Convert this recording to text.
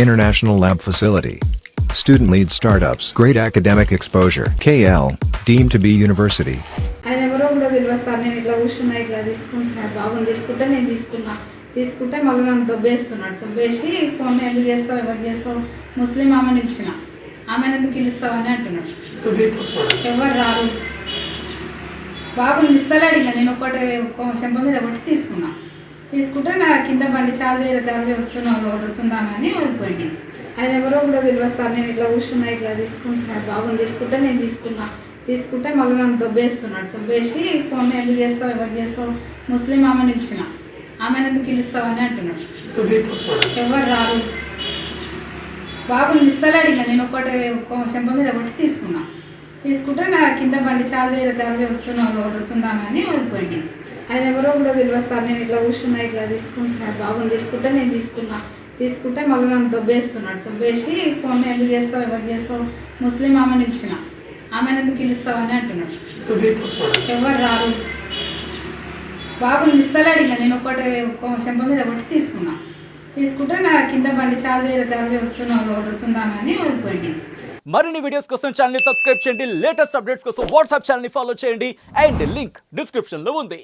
International Lab Facility. Student lead startups. Great academic exposure. KL. Deemed to be university. ఆయన ఎవరో కూడా తెలియదు sir నేను ఇట్లా కూర్చున్నా ఇట్లా తీసుకుంటున్నాడు బాబుని తీసుకుంటే నేను తీసుకున్నా తీసుకుంటే మళ్ళీ నన్ను దొబ్బేస్తున్నాడు దొబ్బేసి ఫోన్ ఎందుకు చేస్తావు ఎవరు చేస్తావు ముస్లిం ఆమెను ఇచ్చిన ఆమెను ఎందుకు పిలుస్తావు అని అంటున్నాడు ఎవరు రారు బాబుని ఇస్తలేడు ఇక నేను ఒకటి ఒక చెంప మీద ఒకటి తీసుకున్నా తీసుకుంటే నా కింద బండి చార్జ్ చేయరా చార్జ్ వస్తున్నావు వదులుతుందామని వెళ్ళిపోయింది ఆయన ఎవరో కూడా తెలియదు సార్ నేను ఇట్లా కూర్చున్నా ఇట్లా తీసుకుంటున్నాడు బాబుని తీసుకుంటే నేను తీసుకున్నా. తీసుకుంటే మళ్ళీ నన్ను దొబ్బేస్తున్నాడు. దొబ్బేసి ఫోన్ ఎందుకు చేస్తావు ఎవరు చేస్తావు? ముస్లిం ఆమెను ఇచ్చిన ఆమెను ఎందుకు పిలుస్తావు అని అంటున్నాడు. ఎవరు రారు? బాబుని ఇస్తలేడు ఇక నేను ఒకటి ఒక చెంప మీద ఒకటి తీసుకున్నా. తీసుకుంటే నా కింద బండి చార్జ్ చేయరా చార్జ్ వస్తున్నావు వదులుతుందామని వెళ్ళిపోయింది ఆయన ఎవరో కూడా తెలియదు సార్ నేను ఇట్లా కూర్చున్నా ఇట్లా తీసుకుంటున్నాడు బాబుని తీసుకుంటే నేను తీసుకున్నా. తీసుకుంటే మళ్ళీ నన్ను దొబ్బేస్తున్నాడు. దొబ్బేసి ఫోన్ ఎందుకు చేస్తావు ఎవరు చేస్తావు? ముస్లిం ఆమెను ఇచ్చిన. ఆమెను ఎందుకు పిలుస్తావు? అని అంటున్నాడు. ఎవరు రారు? బాబుని ఇస్తలేడు ఇక నేను ఒకటి ఒక చెంప మీద ఒకటి తీసుకున్నా. తీసుకుంటే నా కింద బండి చార్జ్ చార్జ్ వస్తున్నావు వదులుతుందామని వెళ్ళిపోయింది మరిన్ని వీడియోస్ కోసం ఛానల్ సబ్స్క్రైబ్ చేయండి. లేటెస్ట్ అప్డేట్స్ కోసం వాట్సాప్ ఛానల్ ఫాలో చేయండి. అండ్ లింక్ డిస్క్రిప్షన్లో ఉంది.